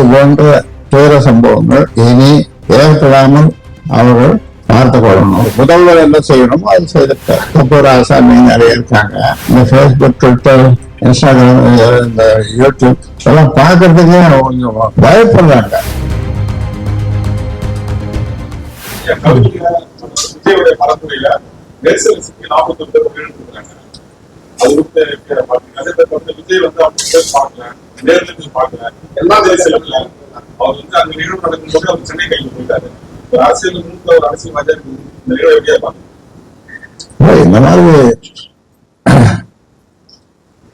இது போன்ற துயர சம்பவங்கள். இனி ஏற்படாமல் அவர்கள் பார்த்து கொள்ளணும். முதல்வர் என்ன செய்யணுமோ அது செய்திருக்காரு கபூர் ஆசாமி நிறைய இருக்காங்க. இந்த ஃபேஸ்புக் ட்விட்டர் இன்ஸ்டாகிராம் இந்த யூடியூப் இதெல்லாம் பார்க்கறதுக்கே கொஞ்சம் பயப்படுறாங்க. நெரிசல் சிக்கி நாற்பத்தி ஒன்பது பேர் அது விஜய் வந்து அப்படி பார்க்கல. நேர்ல எல்லா அவர் வந்து அங்க நிகழ்வு நடக்கும்போது அவர் சென்னை கையில் போயிட்டாரு ஒரு அரசியல் மூத்த ஒரு இந்த நிகழ்வு எப்படியா இந்த மாதிரி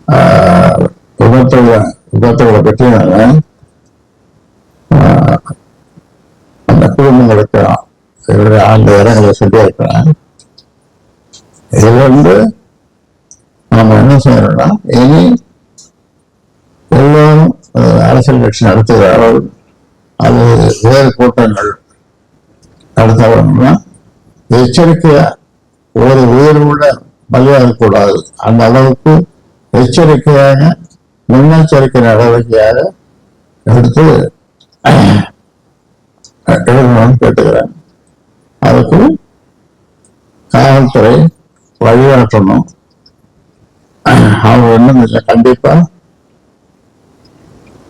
ஆஹ், விபத்துகளை விபத்துகளை பற்றி நான் ஆஹ், அந்த குடும்பங்களுக்கு என்னுடைய ஆழ்ந்த இடங்களை சொல்லியிருக்கிறேன் இதுல இருந்து என்ன செய்யறோம்னா இனி எல்லோரும் அரசியல் கட்சி நடத்துகிறார்கள் அது வேறு கூட்டங்கள் நடத்தவர்கள்னா எச்சரிக்கையா ஒரு உயிர் கூட பலியாகக்கூடாது அந்த அளவுக்கு எச்சரிக்கையாக முன்னெச்சரிக்கை நடவடிக்கையாக எடுத்து எடுக்கணும்னு கேட்டுக்கிறேன். அதுக்கு காவல்துறை வழிகாட்டணும். அவங்க இன்னும் இல்லை. கண்டிப்பா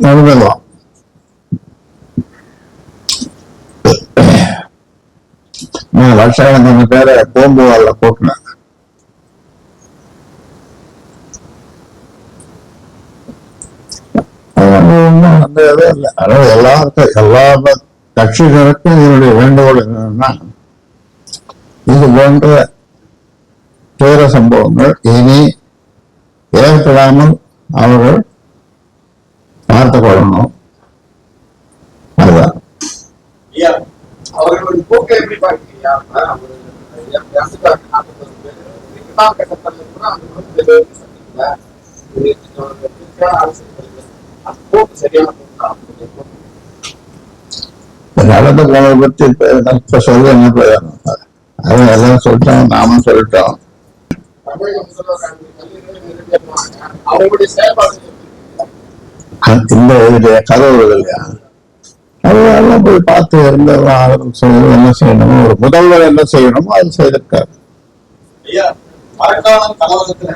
நடந்துடலாம் நான் லட்சக்கணக்கான பேரை பூம்புவாரில் கூட்டினேன் அது ஒண்ணும் அந்த இல்லை. அதாவது எல்லாருக்கும் எல்லா கட்சிகளுக்கும் இதனுடைய வேண்டுகோள் என்னன்னா இது போன்ற துயர சம்பவங்கள் இனி ஏற்படாமல் அவர்கள் அதுதான். அவர்களுடைய போக்கை எப்படி அவருடைய போக்கு. நடந்து போனதை பத்தி இப்ப சொல்ல என்ன பிரயோஜனம் அவன் எல்லாம் சொல்லிட்டோம் நாமும் சொல்லிட்டோம். அவங்களுடைய செயல்பாடு இந்த இதுடைய கதவுகள் இல்லையா? அதெல்லாம் போய் பார்த்து இருந்தெல்லாம் ஆதரவு செய்யணும் என்ன செய்யணுமோ ஒரு முதல்வர் என்ன செய்யணுமோ அது செய்திருக்காரு. ஐயா மரக்காணம் கலவரத்துல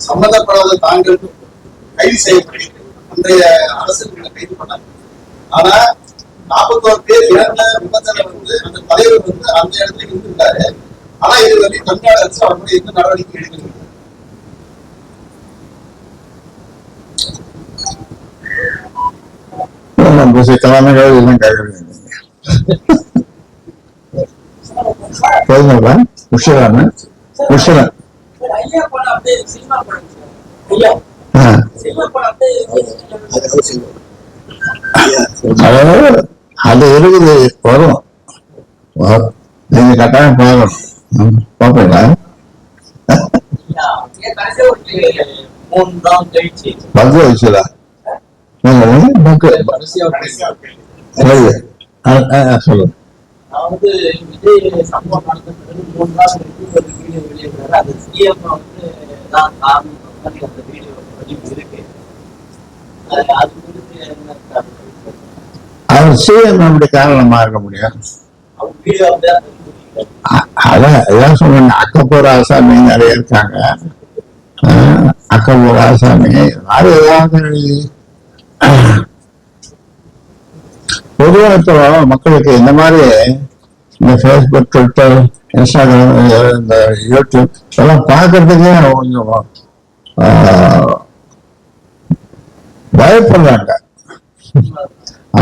சம்பந்தப்படாத தாங்கள் கைது செய்யப்படுகிறது. அன்றைய அரசுகளை கைது பண்ணாங்க. ஆனா நாற்பத்தோரு பேர் இறந்த விபத்துல வந்து அந்த தலைவர் வந்து அந்த இடத்துல இருந்திருக்காரு ஆனா இது வரை தமிழ்நாடு அரசு அவர் எந்த நடவடிக்கை எடுக்கிறது நம்ம தலைமைகள் எல்லாம் கேட்கறீங்க போதுங்களா உஷரான உஷரா அதாவது அது இருக்குது வரும். நீங்க கட்டாயம் பார்க்கணும் கழிச்சு. பங்கு வச்சுதா சொல்லுங்க. அதாவது விஜய் சம்பவம் நடந்த பிறகு மூணு நாள் கழிச்சு ஒரு வீடியோ வெளியிடுறாரு. அது சிஎம் வந்து தான் காரணம் மாதிரி அந்த வீடியோ பதிவு இருக்கு. அது அது குறித்து என்ன கருத்து? அவர் சிஎம் எப்படி காரணமா இருக்க முடியும் அதான் அதான் சொன்னேன். அக்கப்பூர் ஆசாமி நிறைய இருக்காங்க. அக்கப்பூர் ஆசாமி. அது ஏதாவது பொதுவாக இப்போ மக்களுக்கு இந்த மாதிரி இந்த ஃபேஸ்புக் ட்விட்டர் இன்ஸ்டாகிராம் இந்த யூடியூப் இதெல்லாம் பார்க்கறதுக்கே கொஞ்சம் பயப்படுறாங்க.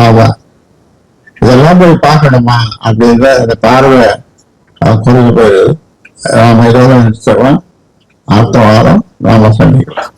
ஆமா. இதெல்லாம் போய் பார்க்கணுமா அப்படின்ற அந்த பார்வை குறைஞ்சு போயிடுது. நாம இதோட நிறுத்தலாம் அடுத்த வாரம் நாம சந்திக்கலாம்.